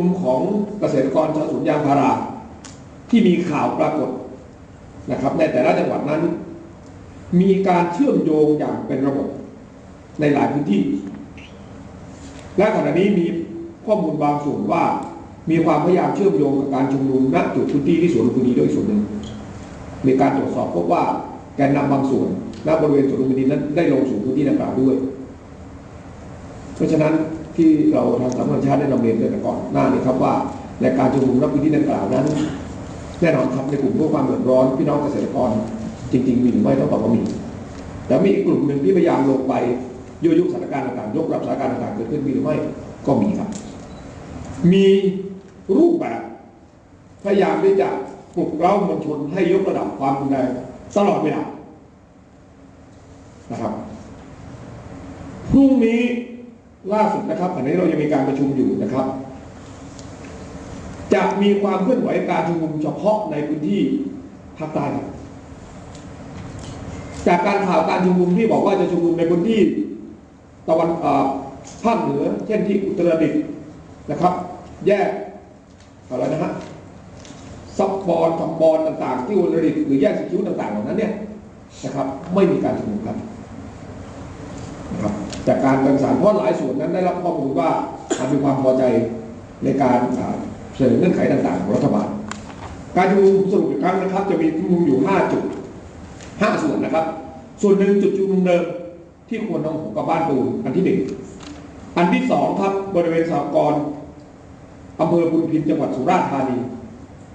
กลุ่มของเกษตรกรชาวสวนยางพาราที่มีข่าวปรากฏนะครับในแต่ละจังหวัดนั้น มีการเชื่อมโยงอย่างเป็นระบบในหลายพื้นที่ และขณะนี้มีข้อมูลบางส่วนว่ามีความพยายามเชื่อมโยงกับการชุมนุมณจุดพื้นที่ที่สวนลุมพินีด้วยส่วนหนึ่งมีการตรวจสอบพบว่าแกนนำบางส่วนณบริเวณสวนลุมพินีนั้นได้ลงสู่พื้นที่ดังกล่าวด้วย เพราะฉะนั้น ที่เราทางสำนักชาติได้นำเรียนกันก่อนหน้านี้ครับว่าในการชุมนุมณพื้นที่ดังกล่าวนั้น แน่นอนครับในกลุ่มผู้ความเดือดร้อนพี่น้องเกษตรกรจริง ๆ มีหรือไม่ต้องตอบว่ามีแต่มีอีกกลุ่มหนึ่งที่พยายามลงไปยั่วยุสถานการณ์ต่างๆยกรับสถานการณ์ต่างๆเกิดขึ้นมีหรือไม่ก็มีครับ มีรูปแบบพยายามที่จะปลุกเร้ามวลชนให้ยกระดับความรุนแรงตลอดเวลานะครับพรุ่งนี้ ล่าสุดนะครับอันนี้เรายังมีการประชุมอยู่นะครับ จะมีความเคลื่อนไหวการชุมนุมเฉพาะในพื้นที่ภาคใต้ครับจากการข่าวการชุมนุมที่บอกว่าจะชุมนุมในพื้นที่ตะวันเอ่อภาคเหนือ เช่นที่อุตรดิตถ์นะครับ แยกอะไรนะฮะซับบอลทำบอลต่างๆ ที่อุตรดิตถ์หรือแยกสิคิวต่างๆเหล่านั้นเนี่ยนะครับ ไม่มีการชุมนุมครับ จากการปรสานเพราะหลายส่วนนั้นได้รับข้อมูลว่าอาจมีความพอใจในการเสนอเงื่อนไขต่างๆของรัฐบาล การชุมนุมสรุปอีกครั้งนะครับ จะมีชุมนุมอยู่ 5 จุด 5 ส่วนนะครับ ส่วนหนึ่งจุดชุมนุมเดิมที่ควรน้องหงกับบ้านตูนอันที่หนึ่งอันที่สองครับบริเวณสากรณ์อำเภอบุญพินจังหวัดสุราษฎร์ธานี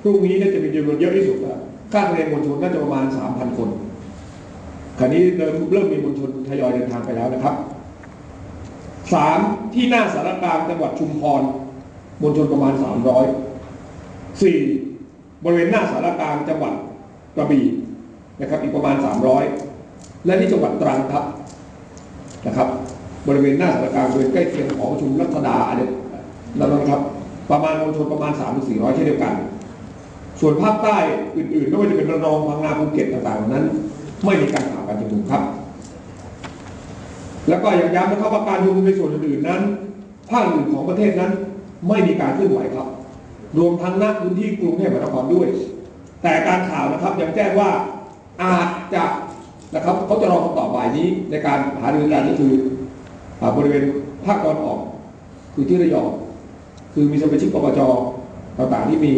พรุ่งนี้น่าจะมีจำนวนเยอะที่สุดนะคาดคะเนมวลชนน่าจะประมาณ 3,000 คน คราวนี้เริ่มเริ่มมีมวลชนทยอยเดินทางไปแล้วนะครับ สามที่หน้าสารกลางจังหวัดชุมพรมวลชนประมาณสามร้อยสี่บริเวณหน้าสารกลางจังหวัดกระบี่นะครับอีกประมาณสามร้อยและที่จังหวัดตรังครับนะครับ บริเวณหน้าสารกลางบริเวณใกล้เคียงของประชุมรัชดาอันนี้นั่นนะครับประมาณมวลชนประมาณสามถึงสี่ร้อยเช่นเดียวกัน ส่วนภาคใต้อื่นๆไม่ว่าจะเป็นระนองพังงาภูเก็ตต่างๆนั้น ไม่มีการข่าวการชุมนุมครับ แล้วก็ยังย้ำนะครับว่าการชุมนุมในส่วนอื่นนั้นภาคอื่นของประเทศนั้นไม่มีการเคลื่อนไหวครับ รวมทั้งณพื้นที่กรุงเทพมหานครด้วย แต่การข่าวนะครับยังแจ้งว่าอาจจะนะครับเขาจะรอคำตอบบ่ายนี้ในการหารือกันก็คืออาบริเวณภาคตะวันออก คือที่ระยองคือมีสมาชิกปปจต่างๆที่มี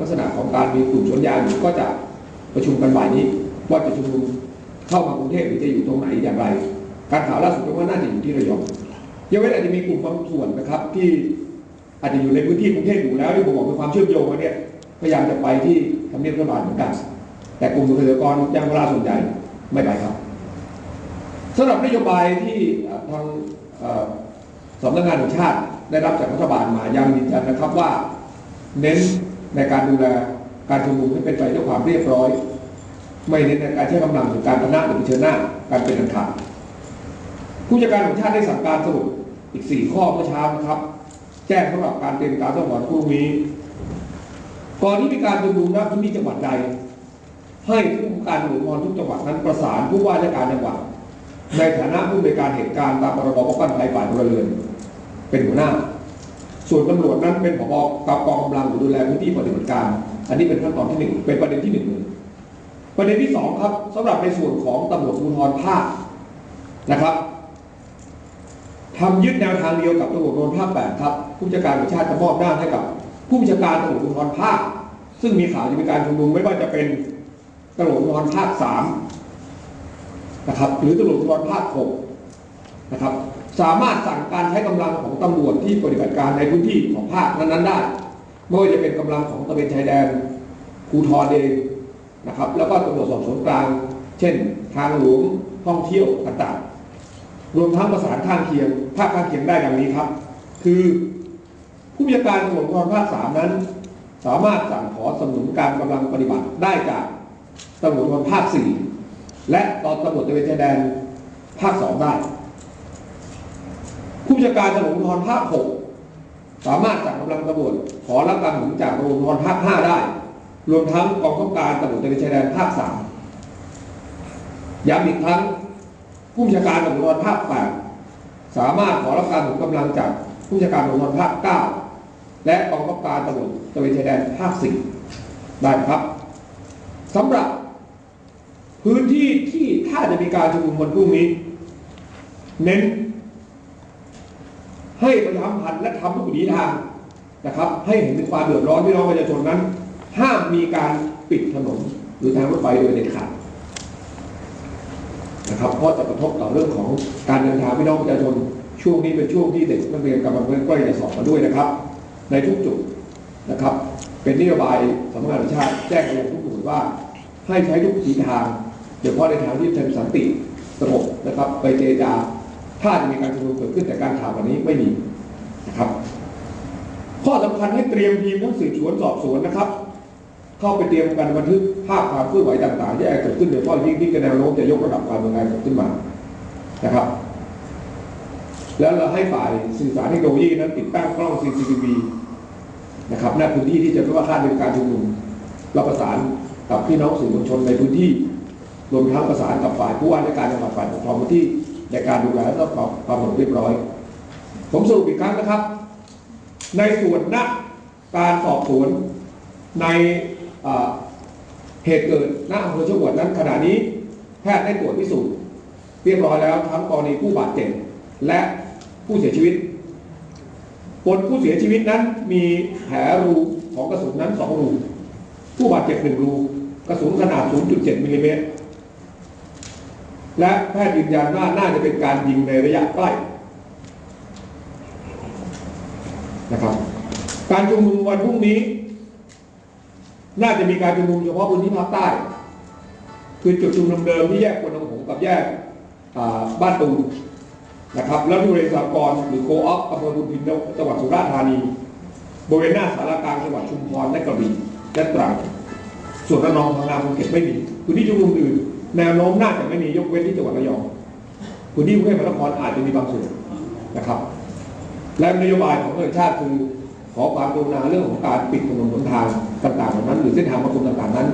ลักษณะของการมีกลุ่มสวนยางอยู่ก็จะประชุมกันบ่ายนี้ ว่าจะชุมนุมเข้ามากรุงเทพหรือจะอยู่ตรงไหนอย่างไร การข่าวล่าสุดก็ว่าน่าจะอยู่ที่ระยองยังไม่อาจจะมีกลุ่มบางส่วนนะครับ ที่อาจจะอยู่ในพื้นที่กรุงเทพอยู่แล้วที่ผมบอกเป็นความเชื่อมโยงมาเนี่ยพยายามจะไปที่ทำเนียบรัฐบาลเหมือนกันแต่กลุ่มเกษตรกรยางพาราส่วนใหญ่ไม่ไปครับสำหรับนโยบายที่ทางสำนักงานแห่งชาติได้รับจากรัฐบาลมายังยืนยันนะครับว่า เน้นในการดูแลการชุมนุมให้เป็นไปด้วยความเรียบร้อย ไม่เน้นในการใช้กำลังหรือการพนะหรือเผชิญหน้าการเป็นอันขาด ผู้จัดการของชาติได้สั่งการสรุปอีก 4 ข้อเมื่อเช้านะครับ แจ้งสำหรับการเตรียมการต้องหวัดพรุ่งนี้ ก่อนที่มีการชุมนุมณพื้นที่จังหวัดใด ให้ผู้การหน่วยงานทุกจังหวัดนั้นประสานผู้ว่าราชการจังหวัด ในฐานะผู้บริการเหตุการณ์ตามพรบป้องกันภัยฝ่ายพลเรือน เป็นหัวหน้า ส่วนตำรวจนั้นเป็นผบกับกองกำลังดูแลพื้นที่ปฏิบัติการ อันนี้เป็นขั้นตอนที่หนึ่งเป็นประเด็นที่หนึ่งเลยประเด็นที่สองครับสำหรับในส่วนของตำรวจภูธรภาคนะครับ ทำยึดแนวทางเดียวกับตำรวจภูธรภาคแปดครับผู้จัดการแห่งชาติจะมอบหน้าให้กับ ผู้บัญชาการตำรวจภูธรภาค ซึ่งมีข่าวจะมีการชุมนุมไม่ว่าจะเป็นตำรวจภูธรภาคสามนะครับหรือตำรวจภูธรภาคหกนะครับสามารถสั่งการใช้กำลังของตำรวจที่ปฏิบัติการในพื้นที่ของภาคนั้นๆได้ไม่ว่าจะเป็นกำลังของตระเวนชายแดนภูธรเองนะครับ แล้วก็ตำรวจสอบสวนกลาง เช่น ทางหลวงท่องเที่ยวต่างๆ รวมทั้งประสานข้างเคียงภาคข้างเคียงได้ดังนี้ครับ คือผู้บัญชาการตำรวจภูธรภาคสามนั้น สามารถสั่งขอสนับสนุนการกำลังปฏิบัติได้จากตำรวจภูธรภาคสี่และตอนตำรวจตะเวนชายแดนภาคสองได้ ผู้จัดการตำรวจภูธรภาค6สามารถจัดกำลังตำรวจขอรับการหนุนจากตำรวจภูธรภาค5ได้ รวมทั้งกองข้าการตำรวจตะเวนชายแดนภาค3ย้ำอีกครั้ง ผู้จัดการตำรวจภูธรภาค8สามารถขอรับการหนุนกำลังจากผู้จัดการตำรวจภูธรภาค9และกองบังคับการตำรวจตระเวนชายแดนภาคสี่ได้ครับสำหรับ พื้นที่ที่ถ้าจะมีการชุมนุมวันพรุ่งนี้ เน้น ให้ประชาสัมพันธ์และทำทุกวิถีทางนะครับ ให้เห็นถึงความเดือดร้อนพี่น้องประชาชนนั้น ห้ามมีการปิดถนนหรือทางรถไฟโดยเด็ดขาด นะครับเพราะจะกระทบต่อเรื่องของการเดินทางพี่น้องประชาชนช่วงนี้เป็นช่วงที่เด็กนักเรียนกำลังใกล้จะสอบมาด้วยนะครับ ในทุกจุดนะครับ เป็นนโยบายสำนักงานชาติแจ้งไปยังทุกหน่วยว่า ให้ใช้ทุกวิถีทางโดยเฉพาะในทางที่เป็นสันติสงบนะครับ ไปเจรจาถ้าจะมีการชุมนุมเกิดขึ้นแต่การข่าววันนี้ไม่มีนะครับ ข้อสำคัญให้เตรียมทีมทั้งสืบสวนสอบสวนนะครับ เข้าไปเตรียมการบันทึกภาพความเคลื่อนไหวต่างๆที่อาจเกิดขึ้นโดยเฉพาะยิ่งที่กระแนวโน้มจะยกระดับความรุนแรงขึ้นมานะครับ แล้วเราให้ฝ่ายสื่อสารเทคโนโลยีนั้นติดตั้งกล้อง CCTV นะครับณพื้นที่ที่จะว่าคาดเป็นการชุมนุมเราประสานกับพี่น้องสื่อมวลชนในพื้นที่รวมทั้งประสานกับฝ่ายผู้ว่าราชการจังหวัดฝ่ายปกครองพื้นที่ในการดูแลและก็ความสงบเรียบร้อย ผมสรุปอีกครั้งนะครับ ในส่วนณการสอบสวนใน เหตุเกิดณอำเภอชวดนั้นขณะนี้แพทย์ได้ตรวจพิสูจน์เรียบร้อยแล้วทั้งกรณีผู้บาดเจ็บและผู้เสียชีวิตบนผู้เสียชีวิตนั้นมีแผลรูของกระสุนนั้นสองรู ผู้บาดเจ็บหนึ่งรู กระสุนขนาด 0.7มิลลิเมตร และแพทย์ยืนยันว่าน่าจะเป็นการยิงในระยะใกล้นะครับ การชุมนุมวันพรุ่งนี้ น่าจะมีการชุมนุมเฉพาะพื้นที่ภาคใต้ คือจุดชุมนุมเดิมที่แยกควนองหงกับแยกบ้านตูนะครับ แล้วที่บริเวณสากรหรือโคออฟอำเภอบุญพินจังหวัดสุราษฎร์ธานีบริเวณหน้าสารกลางจังหวัดชุมพรและกระบี่และตรังส่วนระนองพังงาภูเก็ตไม่มีพื้นที่ชุมนุมอื่นแนวโน้มน่าจะไม่มียกเว้นที่จังหวัดระยองพื้นที่กรุงเทพมหานครอาจจะมีบางส่วนนะครับ และนโยบายของประเทศชาติคือ ขอความกรุณาเรื่องของการปิดถนนหนทางต่างๆเหล่านั้น หรือเส้นทางมาคมต่างๆนั้น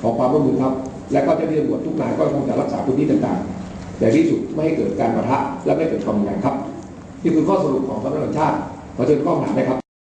ขอความร่วมมือครับ และก็เจ้าหน้าที่ตำรวจทุกนายก็คงจะรักษาพื้นที่ต่างๆ แต่ที่สุดไม่ให้เกิดการปะทะและไม่เกิดความรุนแรงครับ นี่คือข้อสรุปของสำนักงานชาติขอเชิญข้อหาได้ครับ